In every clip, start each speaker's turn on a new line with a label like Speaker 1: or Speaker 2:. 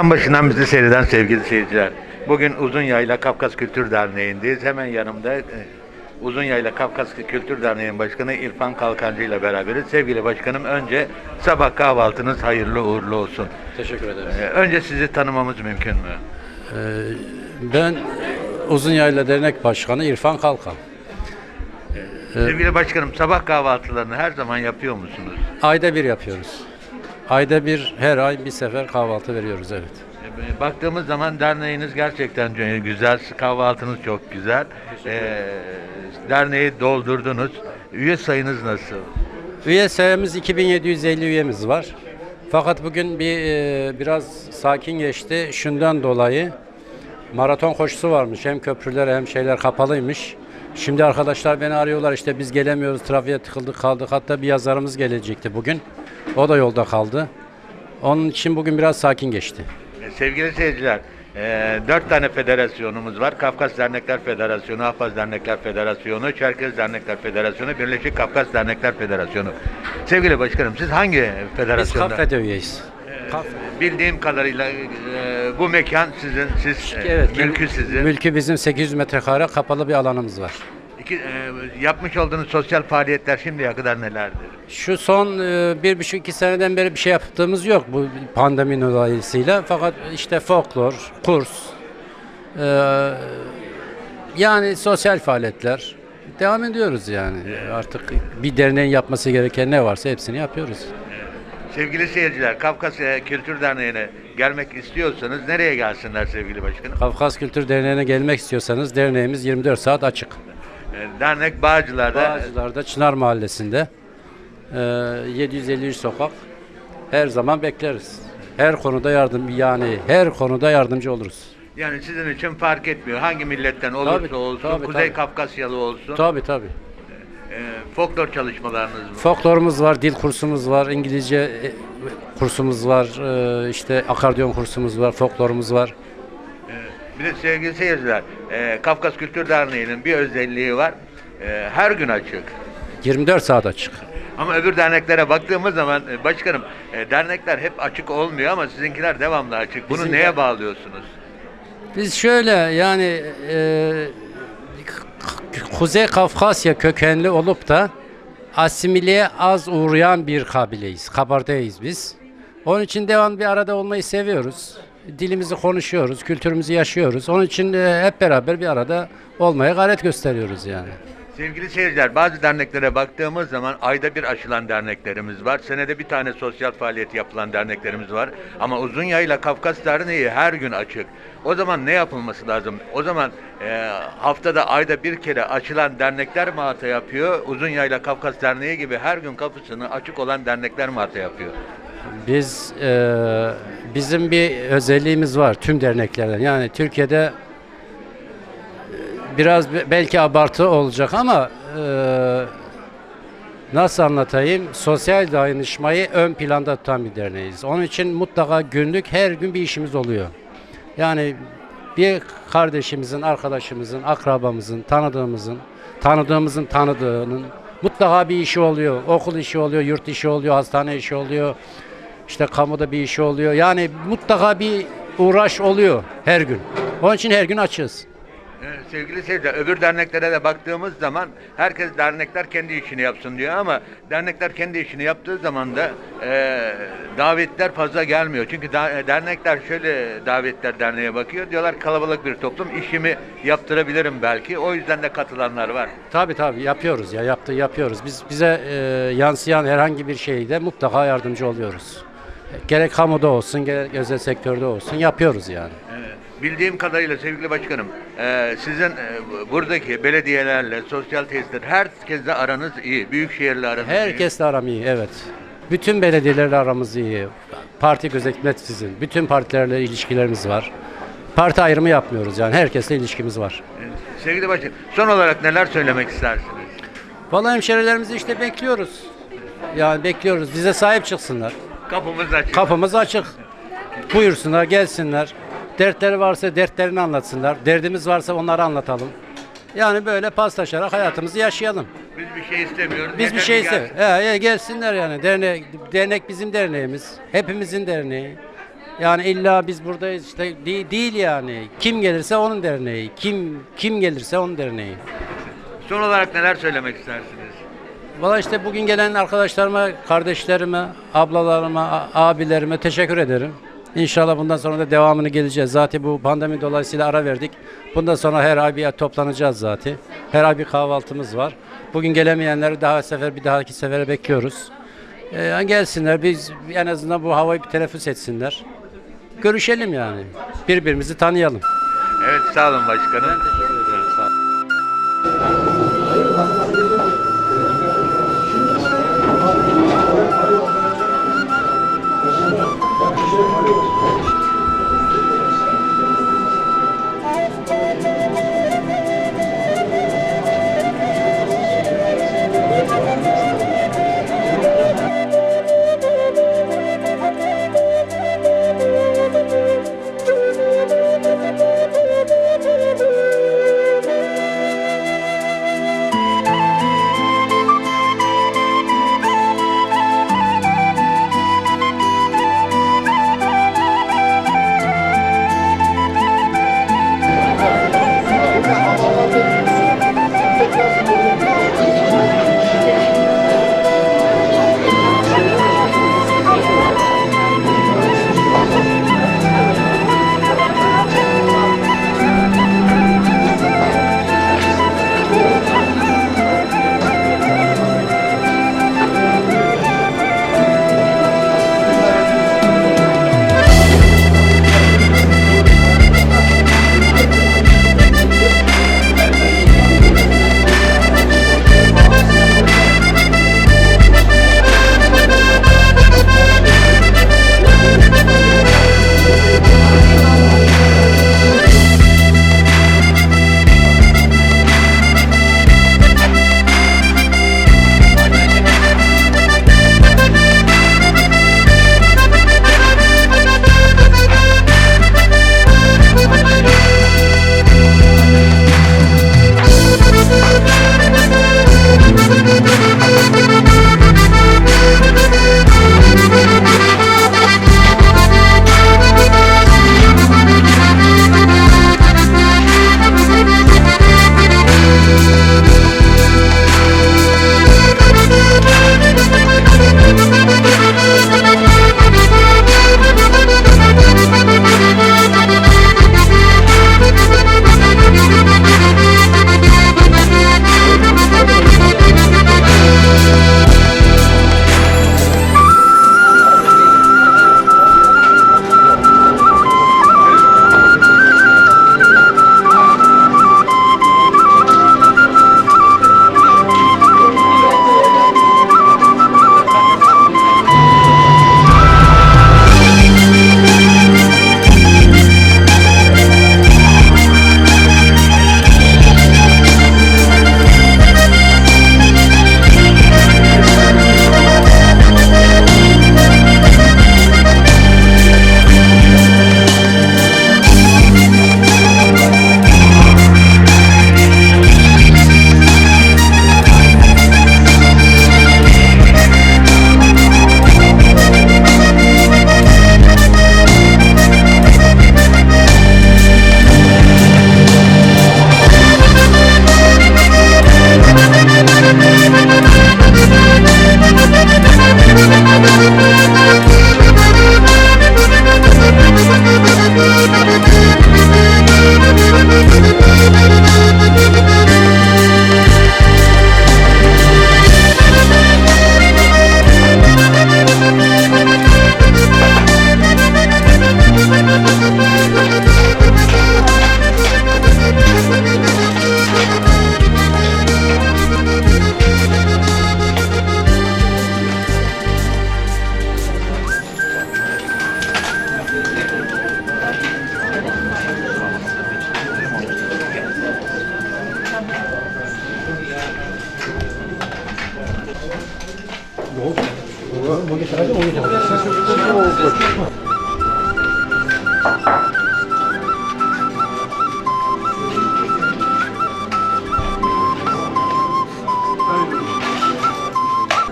Speaker 1: Ekran başından bizi seyreden sevgili seyirciler. Bugün Uzun Yayla Kafkas Kültür Derneği'ndeyiz. Hemen yanımda e, Uzun Yayla Kafkas Kültür Derneği'nin başkanı İrfan Kalkancı ile beraberiz. Sevgili başkanım önce sabah kahvaltınız hayırlı uğurlu olsun.
Speaker 2: Teşekkür ederiz.
Speaker 1: E, Önce sizi tanımamız mümkün mü?
Speaker 3: Ben Uzun Yayla Dernek Başkanı İrfan Kalkan.
Speaker 1: Sevgili başkanım sabah kahvaltılarını her zaman yapıyor musunuz?
Speaker 3: Ayda bir yapıyoruz. Ayda bir, her ay bir sefer kahvaltı veriyoruz evet.
Speaker 1: E, Baktığımız zaman derneğiniz gerçekten güzel, kahvaltınız çok güzel. E, derneği doldurdunuz. Üye sayınız nasıl?
Speaker 3: Üye sayımız 2750 üyemiz var. Fakat bugün bir e, biraz sakin geçti. Şundan dolayı maraton koşusu varmış. Hem köprüler hem şeyler kapalıymış. Şimdi arkadaşlar beni arıyorlar işte biz gelemiyoruz trafiğe tıkıldık kaldık. Hatta bir yazarımız gelecekti bugün. O da yolda kaldı. Onun için bugün biraz sakin geçti.
Speaker 1: E, Sevgili seyirciler, e, dört tane federasyonumuz var. Kafkas Dernekler Federasyonu, Ahbaz Dernekler Federasyonu, Çerkez Dernekler Federasyonu, Birleşik Kafkas Dernekler Federasyonu. Sevgili başkanım, siz hangi
Speaker 3: Biz
Speaker 1: federasyonda?
Speaker 3: kafede üyeyiz. Kaf-
Speaker 1: Bildiğim kadarıyla e, bu mekan sizin, siz e,
Speaker 3: Evet,
Speaker 1: mülkü sizin.
Speaker 3: Mülkü bizim 800 metrekare kapalı bir alanımız var.
Speaker 1: E, yapmış olduğunuz sosyal faaliyetler şimdiye kadar nelerdir?
Speaker 3: Şu son e, bir buçuk iki seneden beri bir şey yaptığımız yok bu pandemi dolayısıyla. Fakat işte folklor, kurs, e, yani sosyal faaliyetler devam ediyoruz yani. Artık bir derneğin yapması gereken ne varsa hepsini yapıyoruz.
Speaker 1: Sevgili seyirciler, Kafkas e, Kültür Derneği'ne gelmek istiyorsanız nereye gelsinler sevgili başkanım?
Speaker 3: Kafkas Kültür Derneği'ne gelmek istiyorsanız derneğimiz 24 saat açık.
Speaker 1: E, Dernek Bağcılar'da
Speaker 3: Bağcılar'da Çınar Mahallesi'nde e, 753 sokak her zaman bekleriz. Her konuda yardım yani her konuda yardımcı oluruz.
Speaker 1: Yani sizin için fark etmiyor. Hangi milletten olursa
Speaker 3: Tabii,
Speaker 1: olsun,
Speaker 3: tabii,
Speaker 1: Kuzey
Speaker 3: tabii.
Speaker 1: Kafkasyalı olsun,
Speaker 3: Tabii tabii.
Speaker 1: e, folklor çalışmalarınız mı?
Speaker 3: Folklorumuz var, dil kursumuz var, İngilizce e, kursumuz var, e, işte akordeon kursumuz var, folklorumuz var.
Speaker 1: Bir de sevgili seyirciler, e, Kafkas Kültür Derneği'nin bir özelliği var. E, her gün açık.
Speaker 3: 24 saat açık.
Speaker 1: Ama öbür derneklere baktığımız zaman e, başkanım e, dernekler hep açık olmuyor ama sizinkiler devamlı açık. Bunu
Speaker 3: Bizimkiler-
Speaker 1: neye bağlıyorsunuz?
Speaker 3: Biz şöyle yani e, Kuzey Kafkasya kökenli olup da asimileye az uğrayan bir kabileyiz. Kabardeyiz biz. Onun için devam bir arada olmayı seviyoruz. Dilimizi konuşuyoruz, kültürümüzü yaşıyoruz. Onun için e, hep beraber bir arada olmaya gayret gösteriyoruz yani.
Speaker 1: Sevgili seyirciler, bazı derneklere baktığımız zaman ayda bir açılan derneklerimiz var. Senede bir tane sosyal faaliyet yapılan derneklerimiz var. Ama Uzun Yayla Kafkas Derneği her gün açık. O zaman ne yapılması lazım? O zaman e, haftada ayda bir kere açılan dernekler mi hata yapıyor? Uzun Yayla Kafkas Derneği gibi her gün kapısını açık olan dernekler mi hata yapıyor?
Speaker 3: Biz e, bizim bir özelliğimiz var tüm derneklerden. Yani Türkiye'de e, biraz be- belki abartı olacak ama e, nasıl anlatayım? Sosyal dayanışmayı ön planda tutan bir derneğiz. Onun için mutlaka günlük her gün bir işimiz oluyor. Yani bir kardeşimizin, arkadaşımızın, akrabamızın, tanıdığımızın, tanıdığımızın tanıdığının mutlaka bir işi oluyor. Okul işi oluyor, yurt işi oluyor, hastane işi oluyor. İşte kamuda bir işi oluyor. Yani mutlaka bir uğraş oluyor her gün. Onun için her gün açığız.
Speaker 1: Ee, Sevgili seyirciler, öbür derneklere de baktığımız zaman herkes dernekler kendi işini yapsın diyor ama dernekler kendi işini yaptığı zaman da e, davetler fazla gelmiyor. Çünkü da- e, dernekler şöyle davetler derneğe bakıyor. Diyorlar kalabalık bir toplum işimi yaptırabilirim belki. O yüzden de katılanlar var.
Speaker 3: Tabii tabii yapıyoruz ya yaptı yapıyoruz. Biz bize e, yansıyan herhangi bir şeyde mutlaka yardımcı oluyoruz. Gerek kamuda olsun, gerek özel sektörde olsun yapıyoruz yani.
Speaker 1: Bildiğim kadarıyla sevgili başkanım, e, sizin e, buradaki belediyelerle, sosyal tesisler, herkesle aranız iyi. Büyükşehirle aranız iyi.
Speaker 3: Herkesle aram iyi, evet. Bütün belediyelerle aramız iyi. Parti gözetmeksizin. Bütün partilerle ilişkilerimiz var. Parti ayrımı yapmıyoruz yani. Herkesle ilişkimiz var.
Speaker 1: Sevgili başkanım, son olarak neler söylemek istersiniz?
Speaker 3: Vallahi hemşerilerimizi işte bekliyoruz. Yani bekliyoruz. Bize sahip çıksınlar.
Speaker 1: Kapımız açık.
Speaker 3: Kapımız açık. Buyursunlar, gelsinler. Dertleri varsa dertlerini anlatsınlar. Derdimiz varsa onları anlatalım. Yani böyle paslaşarak hayatımızı yaşayalım.
Speaker 1: Biz bir şey istemiyoruz.
Speaker 3: Biz
Speaker 1: yeter
Speaker 3: bir
Speaker 1: ki
Speaker 3: şey
Speaker 1: gelsin.
Speaker 3: iste. He, he, gelsinler yani. Dernek, dernek bizim derneğimiz. Hepimizin derneği. Yani illa biz buradayız işte değil, değil yani. Kim gelirse onun derneği. Kim kim gelirse onun derneği.
Speaker 1: Son olarak neler söylemek istersiniz?
Speaker 3: Valla işte bugün gelen arkadaşlarıma, kardeşlerime, ablalarıma, abilerime teşekkür ederim. İnşallah bundan sonra da devamını geleceğiz. Zaten bu pandemi dolayısıyla ara verdik. Bundan sonra her ay bir toplanacağız zaten. Her ay bir kahvaltımız var. Bugün gelemeyenleri daha sefer bir dahaki sefere bekliyoruz. Ee, gelsinler biz en azından bu havayı bir teneffüs etsinler. Görüşelim yani. Birbirimizi tanıyalım.
Speaker 1: Evet sağ olun başkanım.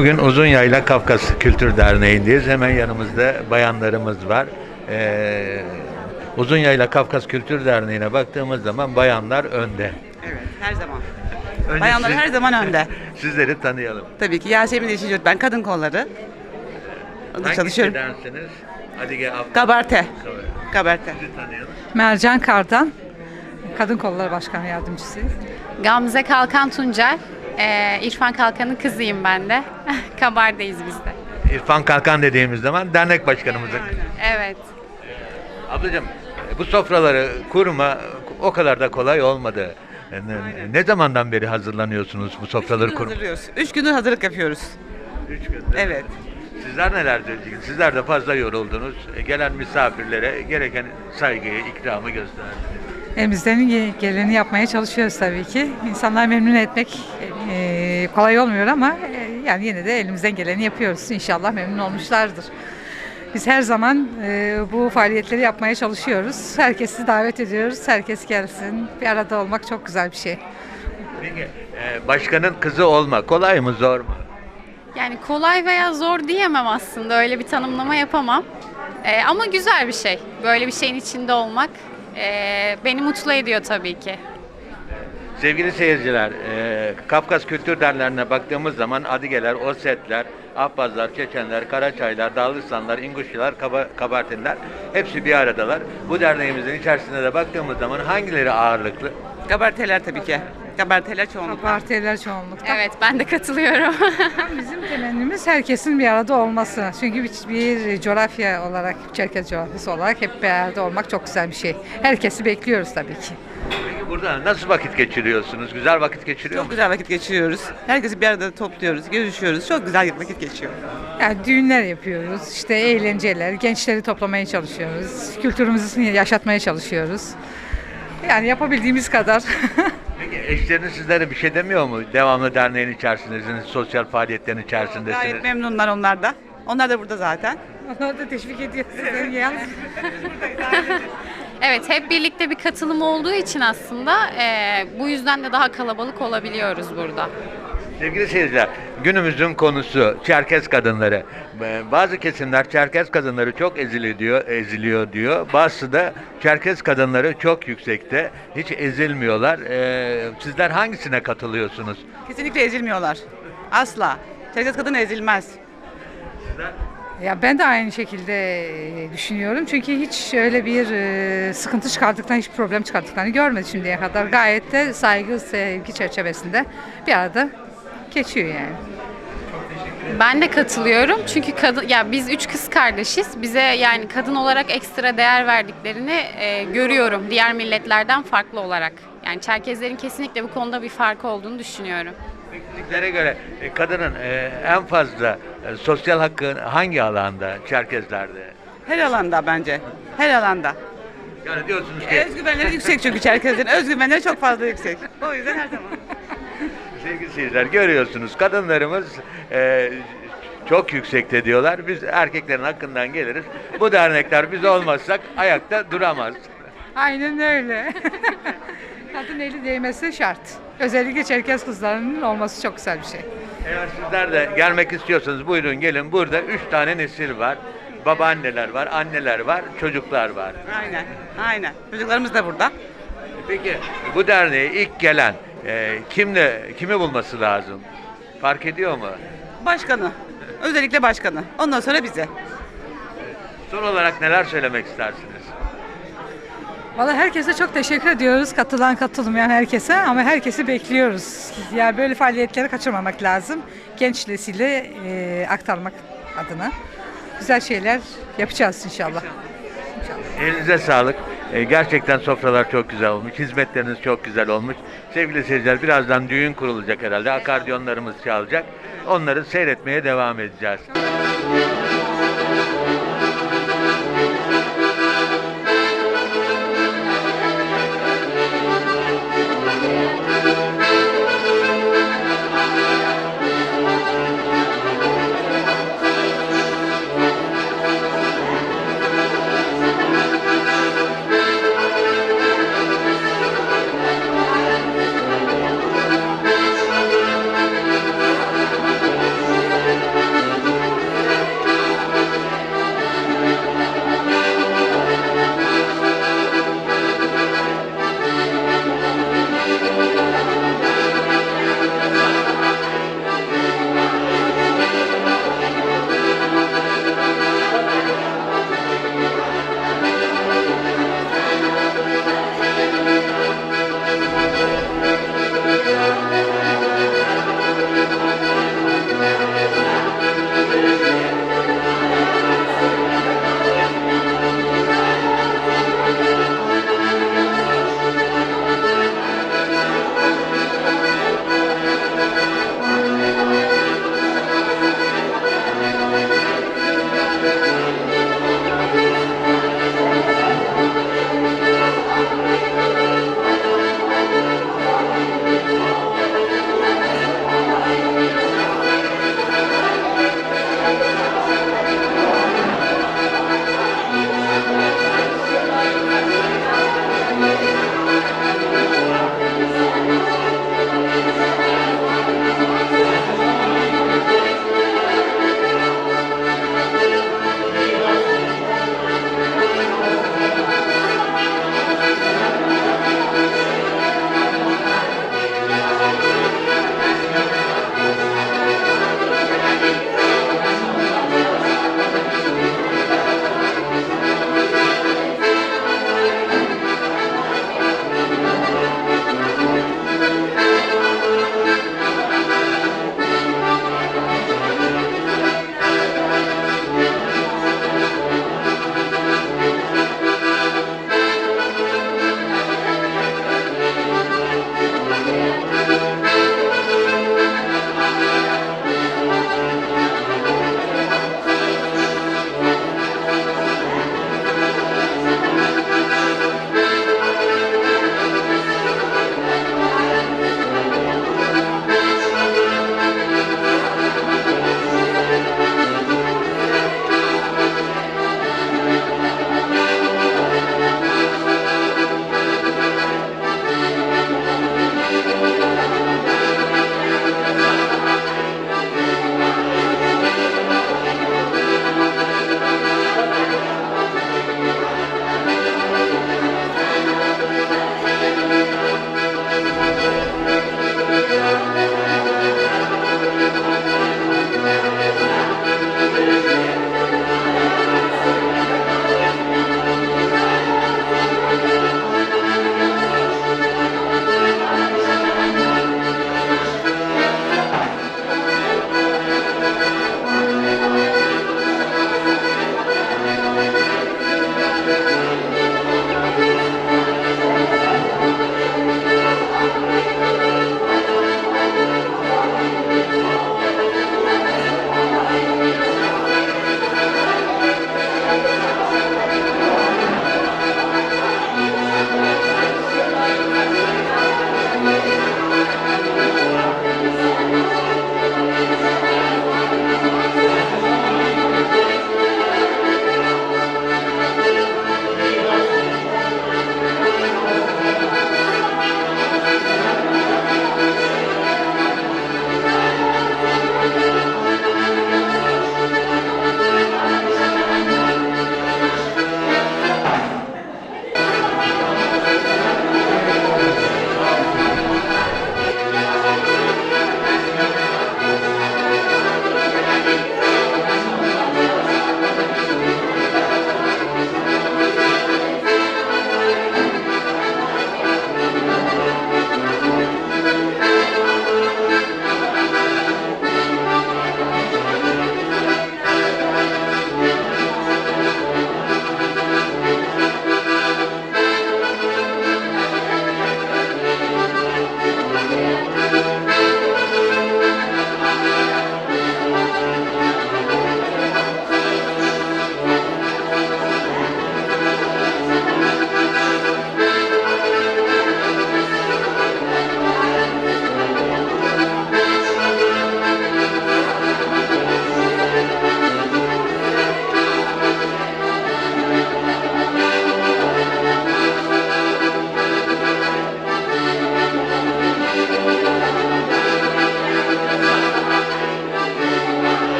Speaker 1: Bugün Uzun Yayla Kafkas Kültür Derneği'ndeyiz. Hemen yanımızda bayanlarımız var. Ee, Uzun Yayla Kafkas Kültür Derneği'ne baktığımız zaman bayanlar önde.
Speaker 4: Evet, her zaman.
Speaker 1: Önce
Speaker 4: Bayanlar
Speaker 1: siz-
Speaker 4: her zaman önde.
Speaker 1: Sizleri tanıyalım.
Speaker 4: Tabii ki Yasemin Yeşilcört, ben kadın kolları. Orada
Speaker 1: Hangi
Speaker 4: çalışıyorum.
Speaker 1: şeydensiniz? Hadi gel. Abla.
Speaker 4: Kabarte. Kabarte.
Speaker 1: Sizi tanıyalım.
Speaker 5: Mercan Kardan, Kadın Kolları Başkanı Yardımcısıyız.
Speaker 6: Gamze Kalkan Tuncel. Ee, İrfan Kalkan'ın kızıyım ben de. Kabar'dayız biz de.
Speaker 1: İrfan Kalkan dediğimiz zaman dernek başkanımızın.
Speaker 6: Evet.
Speaker 1: Ablacığım bu sofraları kurma o kadar da kolay olmadı. Ne, ne zamandan beri hazırlanıyorsunuz bu sofraları kurma?
Speaker 4: Hazırlıyoruz. Üç gündür hazırlık yapıyoruz.
Speaker 1: Üç gündür.
Speaker 4: Evet.
Speaker 1: Sizler neler söyleyeceksiniz? Sizler de fazla yoruldunuz. E, Gelen misafirlere gereken saygıyı, ikramı gösterdiniz.
Speaker 5: Elimizden ge- geleni yapmaya çalışıyoruz tabii ki. İnsanları memnun etmek e, kolay olmuyor ama e, yani yine de elimizden geleni yapıyoruz. İnşallah memnun olmuşlardır. Biz her zaman e, bu faaliyetleri yapmaya çalışıyoruz. Herkesi davet ediyoruz. Herkes gelsin. Bir arada olmak çok güzel bir şey.
Speaker 1: Peki e, başkanın kızı olma kolay mı zor mu?
Speaker 6: Yani kolay veya zor diyemem aslında. Öyle bir tanımlama yapamam. Ee, ama güzel bir şey. Böyle bir şeyin içinde olmak ee, beni mutlu ediyor tabii ki.
Speaker 1: Sevgili seyirciler, e, Kafkas Kültür Derneği'ne baktığımız zaman Adigeler, Osetler, Ahbazlar, Çeçenler, Karaçaylar, Dağlıstanlar, İnguşçular, Kaba, Kabartinler hepsi bir aradalar. Bu derneğimizin içerisinde de baktığımız zaman hangileri ağırlıklı?
Speaker 4: Kabarteler tabii ki. Kabarteler çoğunlukla.
Speaker 5: Partiler çoğunlukta.
Speaker 6: Evet ben de katılıyorum.
Speaker 5: Bizim temennimiz herkesin bir arada olması. Çünkü bir, bir coğrafya olarak, Çerkez coğrafyası olarak hep bir arada olmak çok güzel bir şey. Herkesi bekliyoruz tabii ki.
Speaker 1: Peki burada nasıl vakit geçiriyorsunuz? Güzel vakit geçiriyor
Speaker 4: Çok
Speaker 1: musunuz?
Speaker 4: güzel vakit geçiriyoruz. Herkesi bir arada topluyoruz, görüşüyoruz. Çok güzel vakit geçiyor.
Speaker 5: Yani düğünler yapıyoruz, işte eğlenceler, gençleri toplamaya çalışıyoruz, kültürümüzü yaşatmaya çalışıyoruz. Yani yapabildiğimiz kadar.
Speaker 1: Peki eşleriniz sizlere bir şey demiyor mu? Devamlı derneğin içerisindesiniz, sosyal faaliyetlerin
Speaker 4: Gayet
Speaker 1: içerisindesiniz.
Speaker 4: memnunlar onlar da. Onlar da burada zaten.
Speaker 5: Onları da teşvik ediyoruz. Yalnız
Speaker 6: evet hep birlikte bir katılım olduğu için aslında ee, bu yüzden de daha kalabalık olabiliyoruz burada.
Speaker 1: Sevgili seyirciler, günümüzün konusu Çerkez kadınları. Ee, Bazı kesimler Çerkez kadınları çok eziliyor eziliyor diyor. Bazısı da Çerkez kadınları çok yüksekte, hiç ezilmiyorlar. Ee, sizler hangisine katılıyorsunuz?
Speaker 4: Kesinlikle ezilmiyorlar. Asla. Çerkez kadın ezilmez.
Speaker 5: Ya ben de aynı şekilde e, düşünüyorum. Çünkü hiç öyle bir e, sıkıntı çıkardıklarını, hiç problem çıkardıklarını görmedim şimdiye kadar. Gayet de saygı, sevgi çerçevesinde bir arada geçiyor yani.
Speaker 6: Ben de katılıyorum çünkü kadın ya biz üç kız kardeşiz. Bize yani kadın olarak ekstra değer verdiklerini e, görüyorum diğer milletlerden farklı olarak. Yani Çerkezlerin kesinlikle bu konuda bir farkı olduğunu düşünüyorum.
Speaker 1: Sizlere göre e, kadının e, en fazla e, sosyal hakkı hangi alanda Çerkezlerde?
Speaker 4: Her alanda bence. Her alanda.
Speaker 1: Yani diyorsunuz ki
Speaker 4: Özgüvenleri yüksek çünkü Çerkezlerin. Özgüvenleri çok fazla yüksek. O yüzden her zaman.
Speaker 1: Sevgili seyirciler görüyorsunuz kadınlarımız e, çok yüksekte diyorlar. Biz erkeklerin hakkından geliriz. Bu dernekler biz olmazsak ayakta duramaz.
Speaker 5: Aynen öyle. Kadın eli değmesi şart. Özellikle Çerkez kızlarının olması çok güzel bir şey.
Speaker 1: Eğer sizler de gelmek istiyorsanız buyurun gelin. Burada üç tane nesil var. Babaanneler var, anneler var, çocuklar var.
Speaker 4: Aynen. Aynen. Çocuklarımız da burada.
Speaker 1: Peki bu derneğe ilk gelen e, kimle kimi bulması lazım? Fark ediyor mu?
Speaker 4: Başkanı. Özellikle başkanı. Ondan sonra bize.
Speaker 1: Son olarak neler söylemek istersiniz?
Speaker 5: Valla herkese çok teşekkür ediyoruz. Katılan katılmayan herkese ama herkesi bekliyoruz. Yani böyle faaliyetleri kaçırmamak lazım. Genç nesile e, aktarmak adına. Güzel şeyler yapacağız inşallah.
Speaker 1: Elinize sağlık. Ee, gerçekten sofralar çok güzel olmuş. Hizmetleriniz çok güzel olmuş. Sevgili seyirciler birazdan düğün kurulacak herhalde. Akardiyonlarımız çalacak. Onları seyretmeye devam edeceğiz.